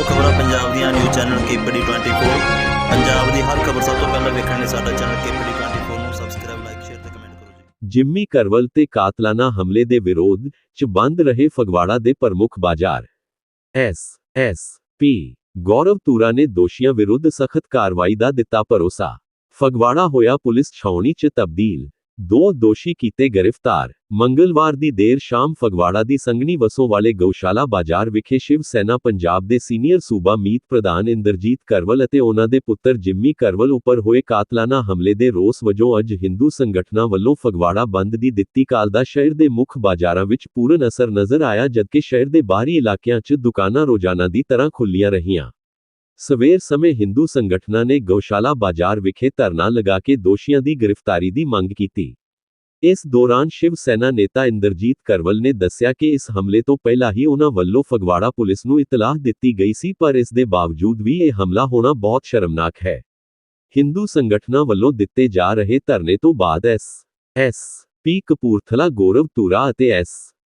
ਹੋ ਖਬਰਾਂ ਪੰਜਾਬ ਦੀਆਂ ਨਿਊਜ਼ ਚੈਨਲ ਕੇਪੀਡੀ 24 ਪੰਜਾਬ ਦੀ ਹਰ ਖਬਰ ਸਭ ਤੋਂ ਪਹਿਲਾਂ ਵੇਖਣ ਲਈ ਸਾਡਾ ਚੈਨਲ ਕੇਪੀਡੀ 24 ਨੂੰ ਸਬਸਕ੍ਰਾਈਬ ਲਾਈਕ ਸ਼ੇਅਰ ਤੇ ਕਮੈਂਟ ਕਰੋ ਜੀ। ਜਿੰਮੀ ਕਰਵਲ ਤੇ ਕਾਤਲਾਨਾ ਹਮਲੇ ਦੇ ਵਿਰੋਧ 'ਚ ਬੰਦ ਰਹੇ ਫਗਵਾੜਾ ਦੇ ਪ੍ਰਮੁੱਖ ਬਾਜ਼ਾਰ। S S, P, Gaurav Toora ਨੇ ਦੋਸ਼ੀਆਂ ਵਿਰੁੱਧ ਸਖਤ ਕਾਰਵਾਈ ਦਾ ਦਿੱਤਾ ਭਰੋਸਾ। ਫਗਵਾੜਾ ਹੋਇਆ ਪੁਲਿਸ ਛਾਉਣੀ 'ਚ ਤਬਦੀਲ। ਦੋ ਦੋਸ਼ੀ ਕੀਤੇ ਗ੍ਰਿਫਤਾਰ। ਮੰਗਲਵਾਰ ਦੀ ਦੇਰ ਸ਼ਾਮ ਫਗਵਾੜਾ ਦੀ ਸੰਗਣੀ ਵਸੋਂ ਵਾਲੇ ਗਊਸ਼ਾਲਾ ਬਾਜ਼ਾਰ ਵਿਖੇ ਸ਼ਿਵ ਸੈਨਾ ਪੰਜਾਬ ਦੇ ਸੀਨੀਅਰ ਸੂਬਾ ਮੀਤ ਪ੍ਰਧਾਨ ਇੰਦਰਜੀਤ ਕਰਵਲ ਅਤੇ ਉਹਨਾਂ ਦੇ ਪੁੱਤਰ ਜਿੰਮੀ ਕਰਵਲ ਉੱਪਰ ਹੋਏ ਕਾਤਲਾਨਾ ਹਮਲੇ ਦੇ ਰੋਸ ਵਜੋਂ ਅੱਜ ਹਿੰਦੂ ਸੰਗਠਨਾਂ ਵੱਲੋਂ ਫਗਵਾੜਾ ਬੰਦ ਦੀ ਦਿੱਤੀ ਕਾਲ ਦਾ ਸ਼ਹਿਰ ਦੇ ਮੁੱਖ ਬਾਜ਼ਾਰਾਂ ਵਿੱਚ ਪੂਰਨ ਅਸਰ ਨਜ਼ਰ ਆਇਆ, ਜਦਕਿ ਸ਼ਹਿਰ ਦੇ ਬਾਹਰੀ ਇਲਾਕਿਆਂ 'ਚ ਦੁਕਾਨਾਂ ਰੋਜ਼ਾਨਾ ਦੀ ਤਰ੍ਹਾਂ ਖੁੱਲੀਆਂ ਰਹੀਆਂ। ਸਵੇਰ ਸਮੇਂ ਹਿੰਦੂ ਸੰਗਠਨਾਂ ਨੇ ਗਊਸ਼ਾਲਾ ਬਾਜ਼ਾਰ ਵਿਖੇ ਧਰਨਾ ਲਗਾ ਕੇ ਦੋਸ਼ੀਆਂ ਦੀ ਗ੍ਰਿਫਤਾਰੀ ਦੀ ਮੰਗ ਕੀਤੀ। ਇਸ ਦੌਰਾਨ ਸ਼ਿਵ ਸੈਨਾ ਨੇਤਾ ਇੰਦਰਜੀਤ ਕਰਵਲ ਨੇ ਦੱਸਿਆ ਕਿ ਇਸ ਹਮਲੇ ਤੋਂ ਪਹਿਲਾਂ ਹੀ ਉਹਨਾਂ ਵੱਲੋਂ ਫਗਵਾੜਾ ਪੁਲਿਸ ਨੂੰ ਇਤਲਾਹ ਦਿੱਤੀ ਗਈ ਸੀ, ਪਰ ਇਸ ਦੇ ਬਾਵਜੂਦ ਵੀ ਇਹ ਹਮਲਾ ਹੋਣਾ ਬਹੁਤ ਸ਼ਰਮਨਾਕ ਹੈ। ਹਿੰਦੂ ਸੰਗਠਨਾਂ ਵੱਲੋਂ ਦਿੱਤੇ ਜਾ ਰਹੇ ਧਰਨੇ ਤੋਂ ਬਾਅਦ S S P Kapurthala, Gaurav Toora ਅਤੇ ਐਸ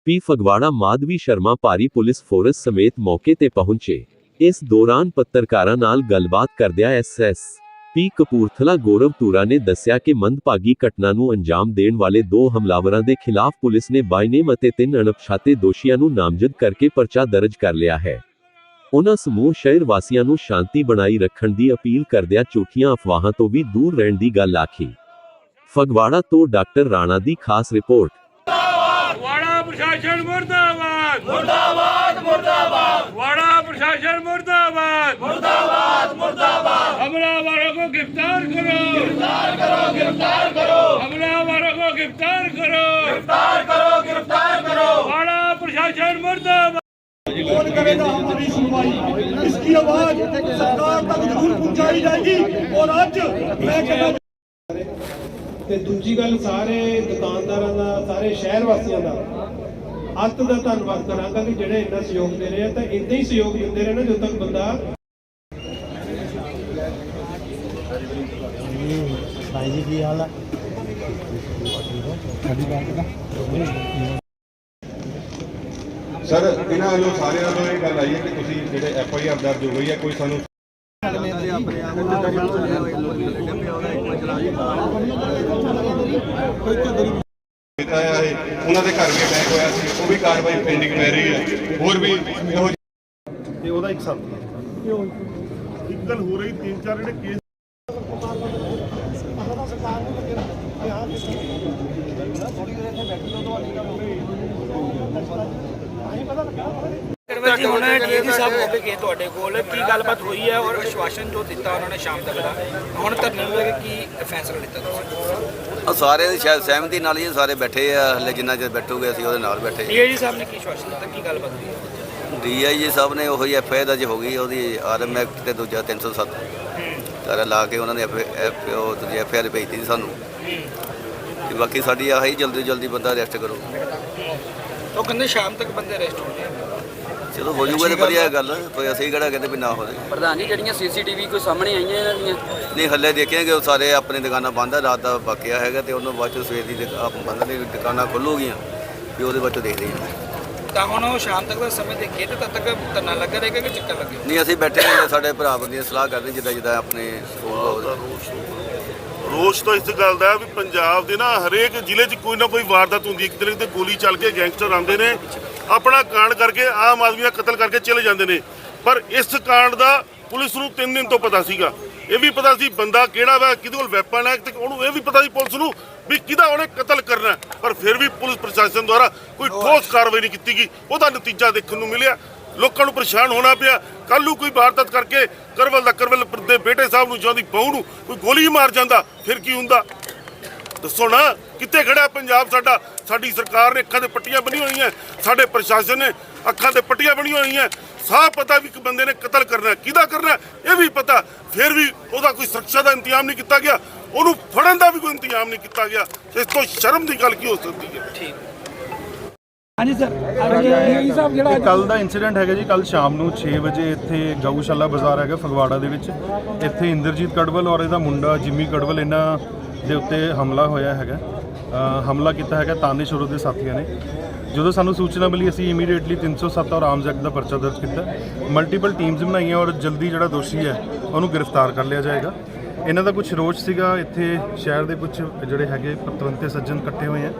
ਪੀ ਫਗਵਾੜਾ ਮਾਧਵੀ ਸ਼ਰਮਾ ਭਾਰੀ ਪੁਲਿਸ ਫੋਰਸ ਸਮੇਤ ਮੌਕੇ ਤੇ ਪਹੁੰਚੇ। ਇਸ ਦੌਰਾਨ ਪੱਤਰਕਾਰਾਂ ਨਾਲ ਗੱਲਬਾਤ ਕਰਦਿਆਂ S S P Kapurthala Gaurav Toora ਨੇ ਦੱਸਿਆ ਕਿ ਮੰਦਭਾਗੀ ਘਟਨਾ ਨੂੰ ਅੰਜਾਮ ਦੇਣ ਵਾਲੇ ਦੋ ਹਮਲਾਵਰਾਂ ਦੇ ਖਿਲਾਫ ਪੁਲਿਸ ਨੇ ਬਾਈਨੇਮ ਅਤੇ ਤਿੰਨ ਅਣਪਛਾਤੇ ਦੋਸ਼ੀਆਂ ਨੂੰ ਨਾਮਜ਼ਦ ਕਰਕੇ ਪਰਚਾ ਦਰਜ ਕਰ ਲਿਆ ਹੈ। ਉਹਨਾਂ ਸਮੂਹ ਸ਼ਹਿਰ ਵਾਸੀਆਂ ਨੂੰ ਸ਼ਾਂਤੀ ਬਣਾਈ ਰੱਖਣ ਦੀ ਅਪੀਲ ਕਰਦਿਆਂ ਝੂਠੀਆਂ ਅਫਵਾਹਾਂ ਤੋਂ ਵੀ ਦੂਰ ਰਹਿਣ ਦੀ ਗੱਲ ਆਖੀ। ਫਗਵਾੜਾ ਤੋਂ ਡਾਕਟਰ ਰਾਣਾ ਦੀ ਖਾਸ ਰਿਪੋਰਟ। ਵਾੜਾ ਪ੍ਰਸ਼ਾਸਨ ਮੁਰਦਾਬਾਦ ਮੁਰਦਾਬਾਦ ਮੁਰਦਾਬਾਦ। शासन मुर्दाबाद मुर्दाबाद मुर्दाबाद हमलावरों को गिरफ्तार करो गिरफ्तार करो गिरफ्तार करो हमलावरों को गिरफ्तार करो गिरफ्तार करो गिरफ्तार करो बड़ा प्रशासन मुर्दाबाद कौन करेगा हमारी सुनवाई इसकी आवाज सरकार तक जरूर पहुंचाई जाएगी और आज मैं कहना ਤੇ ਦੂਜੀ ਗੱਲ ਸਾਰੇ ਦੁਕਾਨਦਾਰਾਂ ਦਾ ਸਾਰੇ ਸ਼ਹਿਰ ਵਾਸੀਆਂ ਦਾ ਅੱਤ ਦਾ ਧੰਨਵਾਦ ਕਰਾਂਗਾ ਕਿ ਜਿਹੜੇ ਇੰਨਾ ਸਹਿਯੋਗ ਦੇ ਰਹੇ ਆ, ਤਾਂ ਇੰਨਾ ਹੀ ਸਹਿਯੋਗ ਦਿੰਦੇ ਰਹੇ ਨਾ ਜਦੋਂ ਤੱਕ ਬੰਦਾ ਭਾਈ ਜੀ ਕੀ ਹਾਲ ਹੈ ਸਰ, ਇਹਨਾਂ ਨੂੰ ਸਾਰਿਆਂ ਨੂੰ ਇਹ ਗੱਲ ਆਈ ਹੈ ਕਿ ਤੁਸੀਂ ਜਿਹੜੇ ਐਫ ਆਈ ਆਰ ਦਰਜ ਹੋ ਗਈ ਹੈ, ਕੋਈ ਸਾਨੂੰ ਉਹਨਾਂ ਦੇ ਘਰ ਵੀ ਅਟੈਕ ਹੋਇਆ ਸੀ ਉਹ ਵੀ ਕਾਰਵਾਈ ਪੈਂਡਿੰਗ ਪੈ ਰਹੀ ਹੈ। ਹੋਰ ਵੀ ਇਹੋ ਤੇ ਉਹਦਾ ਇੱਕ ਸਾਥੀ ਹੈ। ਇੱਕ ਗੱਲ ਹੋ ਰਹੀ ਤਿੰਨ ਚਾਰ ਜਿਹੜੇ ਕੇਸ ਕਰਵਲ ਜੀ ਹੁਣ ਡੀਜੀ ਸਾਹਿਬ ਹੋ ਕੇ ਗਏ ਤੁਹਾਡੇ ਕੋਲ ਕੀ ਗੱਲਬਾਤ ਹੋਈ ਹੈ ਔਰ ਆਸ਼ਵਾਸਨ ਜੋ ਦਿੱਤਾ ਉਹਨਾਂ ਨੇ ਸ਼ਾਮ ਤੱਕ ਦਾ? ਹੁਣ ਧਰਨੇ ਨੂੰ ਲੈ ਕੇ ਕੀ ਫੈਸਲਾ ਲਿੱਤਾ ਤੁਸੀਂ? ਆ ਸਾਰੇ ਦੀ ਸ਼ਾਇਦ ਸਹਿਮਤੀ ਨਾਲ ਹੀ ਇਹ ਸਾਰੇ ਬੈਠੇ ਆ ਹਲੇ ਜਿੰਨਾ ਚਿਰ ਬੈਠੋਗੇ ਅਸੀਂ ਉਹਦੇ ਨਾਲ ਬੈਠੇ ਡੀਆਈਜੀ ਸਾਹਿਬ ਨੇ ਕੀ ਆਸ਼ਵਾਸਨ ਦਿੱਤਾ? ਕੀ ਗੱਲਬਾਤ ਹੋਈ ਹੈ? ਡੀਆਈਜੀ ਸਾਹਿਬ ਨੇ ਉਹੀ ਐਫ ਆਈ ਦਾ ਹੋ ਗਈ ਉਹਦੀ ਆਰਐਮ ਐਕਟ ਤੇ ਦੂਜਾ 307 ਸਾਰਾ ਲਾ ਕੇ ਉਹਨਾਂ ਨੇ ਐਫ ਐਫ ਉਹ ਦੂਜੀ ਐਫ ਆਈ ਆਰ ਭੇਜਤੀ ਸੀ ਸਾਨੂੰ। ਤੇ ਬਾਕੀ ਸਾਡੀ ਆਹੀ ਜਲਦੀ ਜਲਦੀ ਬੰਦਾ ਅਰੈਸਟ ਕਰੋ। ਉਹ ਕਹਿੰਦੇ ਸ਼ਾਮ ਤੱਕ ਬੰਦੇ ਅਰੈਸਟ ਹੋਣਗੇ। ਚਲੋ ਹੋ ਜਾਊਗਾ ਤੇ ਵਧੀਆ ਗੱਲ ਕੋਈ ਅਸੀਂ ਕਿਹੜਾ ਕਹਿੰਦੇ ਵੀ ਨਾ ਹੋਵੇ। ਪ੍ਰਧਾਨ ਜੀ ਜਿਹੜੀਆਂ ਸੀਸੀਟੀਵੀ ਕੋਈ ਸਾਹਮਣੇ ਆਈਆਂ ਇਹਨਾਂ ਦੀਆਂ? ਨਹੀਂ ਹੱਲੇ ਦੇਖਿਆਗੇ ਉਹ ਸਾਰੇ ਆਪਣੀ ਦੁਕਾਨਾਂ ਬੰਦ ਆ ਰਾਤ ਦਾ ਬਾਕੀਆ ਹੈਗਾ ਤੇ ਉਹਨੂੰ ਬਾਅਦ ਚ ਸਵੇਰ ਦੀ ਦੁਕ- ਆਪ ਬੰਦ ਨੇ ਦੁਕਾਨਾਂ ਖੁੱਲੂਗੀਆਂ ਵੀ ਉਹਦੇ ਬਾਅਦ ਚੋਂ ਦੇਖਦੇ ਹਾਂ। ਤਾਂ ਹੁਣ ਉਹ ਸ਼ਾਮ ਤੱਕ ਦਾ ਸਮੇਂ ਦੇਖੀਏ ਤੇ ਤਦ ਤੱਕ ਧਰਨਾ ਲੱਗਾ ਰਹੇਗਾ ਕਿ ਚੱਕਰ ਲੱਗੇਗਾ ਨਹੀਂ ਅਸੀਂ ਬੈਠੇ ਹਾਂ ਸਾਡੇ ਭਰਾ ਬੰਦੀਆਂ ਸਲਾਹ ਕਰਦੇ ਜਿੱਦਾਂ ਜਿੱਦਾਂ ਆਪਣੇ ਸਕੂਲ ਰੋਸ਼ ਤਾਂ ਇਸ ਗੱਲ ਦਾ ਹੈ ਵੀ ਪੰਜਾਬ ਦੇ ਨਾ ਹਰੇਕ ਜ਼ਿਲ੍ਹੇ 'ਚ ਕੋਈ ਨਾ ਕੋਈ ਵਾਰਦਾਤ ਹੁੰਦੀ ਹੈ। ਕਿਤੇ ਨਾ ਕਿਤੇ ਗੋਲੀ ਚੱਲ ਕੇ ਗੈਂਗਸਟਰ ਆਉਂਦੇ ਨੇ ਆਪਣਾ ਕਾਂਡ ਕਰਕੇ ਆਮ ਆਦਮੀ ਦਾ ਕਤਲ ਕਰਕੇ ਚਲੇ ਜਾਂਦੇ ਨੇ। ਪਰ ਇਸ ਕਾਂਡ ਦਾ ਪੁਲਿਸ ਨੂੰ 3 ਦਿਨ ਤੋਂ ਪਤਾ ਸੀਗਾ। ਇਹ ਵੀ ਪਤਾ ਸੀ ਬੰਦਾ ਕਿਹੜਾ ਵਾ ਕਿਹਦੇ ਕੋਲ ਵੈਪਨ ਹੈ ਤੇ ਉਹਨੂੰ ਇਹ ਵੀ ਪਤਾ ਸੀ ਪੁਲਿਸ ਨੂੰ ਵੀ ਕਿਹਦਾ ਉਹਨੇ ਕਤਲ ਕਰਨਾ। ਪਰ ਫਿਰ ਵੀ ਪੁਲਿਸ ਪ੍ਰਸ਼ਾਸਨ ਦੁਆਰਾ ਕੋਈ ਠੋਸ ਕਾਰਵਾਈ ਨਹੀਂ ਕੀਤੀ ਗਈ। ਉਹਦਾ ਨਤੀਜਾ ਦੇਖਣ ਨੂੰ ਮਿਲਿਆ। ਲੋਕਾਂ ਨੂੰ ਪਰੇਸ਼ਾਨ ਹੋਣਾ ਪਿਆ। ਕੱਲ ਨੂੰ ਕੋਈ ਵਾਰਦਾਤ ਕਰਕੇ ਕਰਵਲ ਦਾ ਕਰਵਲ ਦੇ ਬੇਟੇ ਸਾਹਿਬ ਨੂੰ ਜਾਂਦੀ ਬਹੂ ਨੂੰ ਕੋਈ ਗੋਲੀ ਮਾਰ ਜਾਂਦਾ ਫਿਰ ਕੀ ਹੁੰਦਾ? ਦੱਸੋ ਨਾ ਕਿੱਥੇ ਖੜਾ ਪੰਜਾਬ ਸਾਡਾ? ਸਾਡੀ ਸਰਕਾਰ ਨੇ ਅੱਖਾਂ ਦੇ ਪੱਟੀਆਂ ਬੰਨੀਆਂ ਹੋਈਆਂ। ਸਾਡੇ ਪ੍ਰਸ਼ਾਸਨ ਨੇ ਅੱਖਾਂ ਦੇ ਪੱਟੀਆਂ ਬੰਨੀਆਂ ਹੋਈਆਂ। ਸਾਫ਼ ਪਤਾ ਵੀ ਇੱਕ ਬੰਦੇ ਨੇ ਕਤਲ ਕਰਨਾ ਕਿਹਦਾ ਕਰਨਾ ਇਹ ਵੀ ਪਤਾ। ਫਿਰ ਵੀ ਉਹਦਾ ਕੋਈ ਸੁਰੱਖਿਆ ਦਾ ਇੰਤਜ਼ਾਮ ਨਹੀਂ ਕੀਤਾ ਗਿਆ। ਉਹਨੂੰ ਫੜਨ ਦਾ ਵੀ ਕੋਈ ਇੰਤਜ਼ਾਮ ਨਹੀਂ ਕੀਤਾ ਗਿਆ। ਇਸ ਤੋਂ ਸ਼ਰਮ ਦੀ ਗੱਲ ਕੀ ਹੋ ਸਕਦੀ ਹੈ? ਇਹ ਕੱਲ ਦਾ ਇਨਸੀਡੈਂਟ ਹੈਗਾ ਜੀ ਕੱਲ ਸ਼ਾਮ ਨੂੰ 6 ਵਜੇ ਇੱਥੇ ਗਊਸ਼ਾਲਾ ਬਾਜ਼ਾਰ ਹੈਗਾ ਫਗਵਾੜਾ ਦੇ ਵਿੱਚ। ਇੱਥੇ ਇੰਦਰਜੀਤ ਕੜਵਲ ਔਰ ਇਹਦਾ ਮੁੰਡਾ ਜਿੰਮੀ ਕੜਵਲ ਇਹਨਾਂ ਦੇ ਉੱਤੇ ਹਮਲਾ ਹੋਇਆ ਹੈਗਾ। ਹਮਲਾ ਕੀਤਾ ਹੈਗਾ ਤਾਨੇਸ਼ਵਰ ਦੇ ਸਾਥੀਆਂ ਨੇ। ਜਦੋਂ ਸਾਨੂੰ ਸੂਚਨਾ ਮਿਲੀ, ਅਸੀਂ ਇਮੀਡੀਏਟਲੀ 307 ਔਰ ਆਰਮਸ ਐਕਟ ਦਾ ਪਰਚਾ ਦਰਜ ਕੀਤਾ। ਮਲਟੀਪਲ ਟੀਮਸ ਬਣਾਈਆਂ ਔਰ ਜਲਦੀ ਜਿਹੜਾ ਦੋਸ਼ੀ ਹੈ, ਉਹਨੂੰ ਗ੍ਰਿਫਤਾਰ ਕਰ ਲਿਆ ਜਾਏਗਾ। ਇਹਨਾਂ ਦਾ ਕੁਝ ਰੋਚ ਸੀਗਾ, ਇੱਥੇ ਸ਼ਹਿਰ ਦੇ ਕੁਝ ਜਿਹੜੇ ਹੈਗੇ ਪਤਵੰਤੇ ਸੱਜਣ ਇਕੱਠੇ ਹੋਏ ਆ।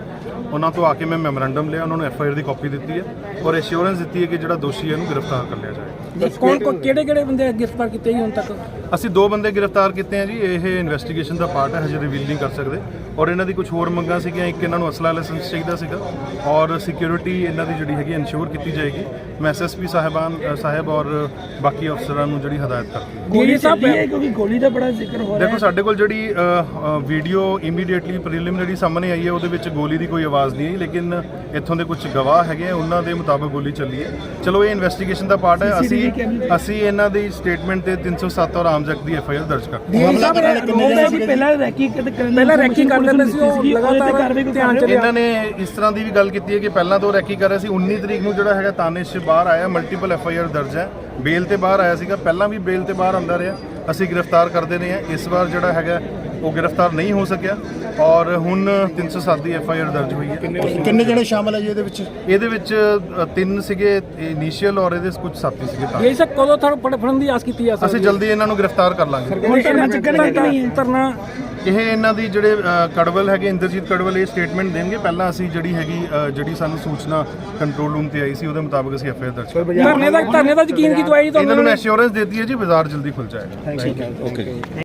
ਉਹਨਾਂ ਤੋਂ ਆ ਕੇ ਮੈਂ ਮੈਮੋਰੈਂਡਮ ਲਿਆ, ਉਹਨਾਂ ਨੂੰ ਐਫ ਆਈ ਆਰ ਦੀ ਕਾਪੀ ਦਿੱਤੀ ਹੈ। ਔਰ ਐਸ਼ੋਰੈਂਸ ਦਿੱਤੀ ਹੈ ਕਿ ਜਿਹੜਾ ਦੋਸ਼ੀ ਹੈ, ਉਹਨੂੰ ਗ੍ਰਿਫਤਾਰ ਕਰ ਲਿਆ ਜਾਏਗਾ। ਕੌਣ ਕੌਣ ਕਿਹੜੇ ਕਿਹੜੇ ਬੰਦੇ ਗ੍ਰਿਫਤਾਰ ਕੀਤੇ ਜੀ ਹੁਣ ਤੱਕ? ਅਸੀਂ ਦੋ ਬੰਦੇ ਗ੍ਰਿਫਤਾਰ ਕੀਤੇ ਆ ਜੀ ਇਹ ਇਨਵੈਸਟੀਗੇਸ਼ਨ ਦਾ ਪਾਰਟ ਹੈ ਹਜੇ ਰਿਵੀਲ ਨਹੀਂ ਕਰ ਸਕਦੇ। ਔਰ ਇਹਨਾਂ ਦੀ ਕੁਝ ਹੋਰ ਮੰਗਾਂ ਸੀਗੀਆਂ ਇੱਕ ਇਹਨਾਂ ਨੂੰ ਅਸਲਾ ਲਾਇਸੈਂਸ ਚਾਹੀਦਾ ਸੀਗਾ ਔਰ ਸਿਕਿਉਰਿਟੀ ਇਹਨਾਂ ਦੀ ਜਿਹੜੀ ਹੈਗੀ ਇਨਸ਼ੋਰ ਕੀਤੀ ਜਾਏਗੀ। ਮੈਂ ਐਸਐਸਪੀ ਸਾਹਿਬਾਨ ਸਾਹਿਬ ਔਰ ਬਾਕੀ ਅਫਸਰਾਂ ਨੂੰ ਜਿਹੜੀ ਹਦਾਇਤ ਕਰਤੀ ਗੋਲੀ ਸਾਹਿਬ ਕਿਉਂਕਿ ਗੋਲੀ ਦਾ ਬੜਾ ਜ਼ਿਕਰ ਹੋ ਦੇਖੋ ਸਾਡੇ ਕੋਲ ਜਿਹੜੀ ਵੀਡੀਓ ਇਮੀਡੀਏਟਲੀ ਪ੍ਰੀਲਿਮਿਨਰੀ ਸਾਹਮਣੇ ਆਈ ਹੈ ਉਹਦੇ ਵਿੱਚ ਗੋਲੀ ਦੀ ਕੋਈ ਆਵਾਜ਼ ਨਹੀਂ ਆਈ ਲੇਕਿਨ ਇੱਥੋਂ ਦੇ ਕੁਝ ਗਵਾਹ ਹੈਗੇ ਆ ਉਹਨਾਂ ਦੇ ਮੁਤਾਬਕ ਗੋਲੀ ਚੱਲੀ ਹੈ। ਚਲੋ ਇਹ ਇਨਵੈਸਟੀਗੇਸ਼ਨ ਦਾ ਪਾਰਟ ਹੈ। ਅਸੀਂ ਅਸੀਂ ਇਹਨਾਂ ਦੀ ਸਟੇਟਮੈਂਟ ਤੇ 307 ਔਰ ਆਰਮਸ ਐਕਟ ਦੀ ਐਫ ਆਈ ਆਰ ਦਰਜ ਕਰ ਪਹਿਲਾਂ ਰੈਕੀ ਪਹਿਲਾਂ ਰੈਕੀ ਕਰਦੇ ਪਏ ਸੀ ਉਹ ਲਗਾਤਾਰ ਧਿਆਨ ਚ ਇਹਨਾਂ ਨੇ ਇਸ ਤਰ੍ਹਾਂ ਦੀ ਵੀ ਗੱਲ ਕੀਤੀ ਹੈ ਕਿ ਪਹਿਲਾਂ ਤੋਂ ਰੈਕੀ ਕਰ ਰਹੇ ਸੀ। 19 ਤਰੀਕ ਨੂੰ ਜਿਹੜਾ ਹੈਗਾ ਤਾਨਿਸ਼ ਬਾਹਰ ਆਇਆ ਮਲਟੀਪਲ ਐਫ ਆਈ ਆਰ ਦਰਜ ਹੈ। ਬੇਲ ਤੇ ਬਾਹਰ ਆਇਆ ਸੀਗਾ। ਪਹਿਲਾਂ ਵੀ ਬੇਲ ਤੇ ਬਾਹਰ ਆਂਦਾ ਰਿਹਾ। ਅਸੀਂ ਗ੍ਰਿਫਤਾਰ ਕਰਦੇ ਰਹੇ ਹਾਂ। ਇਸ ਵਾਰ ਜਿਹੜਾ ਹੈਗਾ ਉਹ ਗ੍ਰਿਫਤਾਰ ਨਹੀਂ ਹੋ ਸਕਿਆ ਔਰ ਹੁਣ 307 ਦੀ ਐਫ ਆਈ ਆਰ ਦਰਜ ਹੋਈ ਹੈ। ਕਿੰਨੇ ਜਣੇ ਸ਼ਾਮਲ ਹੈ ਜੀ ਇਹਦੇ ਵਿੱਚ? ਇਹਦੇ ਵਿੱਚ ਤਿੰਨ ਸੀਗੇ ਇਨੀਸ਼ੀਅਲ ਔਰ ਇਹਦੇ ਕੁਝ ਸਾਥੀ ਸੀਗੇ ਤਾਂ। ਇਹ ਸਰ ਕਦੋਂ ਤੱਕ ਫੜਨ ਦੀ ਆਸ ਕੀਤੀ ਸਕਦੀ ਅਸੀਂ ਜਲਦੀ ਇਹਨਾਂ ਨੂੰ ਗ੍ਰਿਫਤਾਰ ਕਰ ਲਾਂਗੇ। ਧਰਨਾ ਇਹ ਇਹਨਾਂ ਦੀ ਜਿਹੜੇ ਕੜਵਲ ਹੈਗੇ ਇੰਦਰਜੀਤ ਕੜਵਲ ਇਹ ਸਟੇਟਮੈਂਟ ਦੇਣਗੇ। ਪਹਿਲਾਂ ਅਸੀਂ ਜਿਹੜੀ ਹੈਗੀ ਜਿਹੜੀ ਸਾਨੂੰ ਸੂਚਨਾ ਕੰਟਰੋਲ ਰੂਮ ਤੇ ਆਈ ਸੀ ਉਹਦੇ ਮੁਤਾਬਕ ਅਸੀਂ ਐਫ ਆਈ ਆਰ ਦਰਜ ਕਰ ਧਰਨੇ ਦਾ ਧਰਨੇ ਦਾ ਯਕੀਨ ਕੀ ਦਵਾਈ ਇਹਨਾਂ ਨੂੰ ਐਸ਼ੋਰੈਂਸ ਦਿੱਤੀ ਹੈ ਜੀ ਬਾਜ਼ਾਰ ਜਲਦੀ ਖੁੱਲ ਜਾਏਗਾ।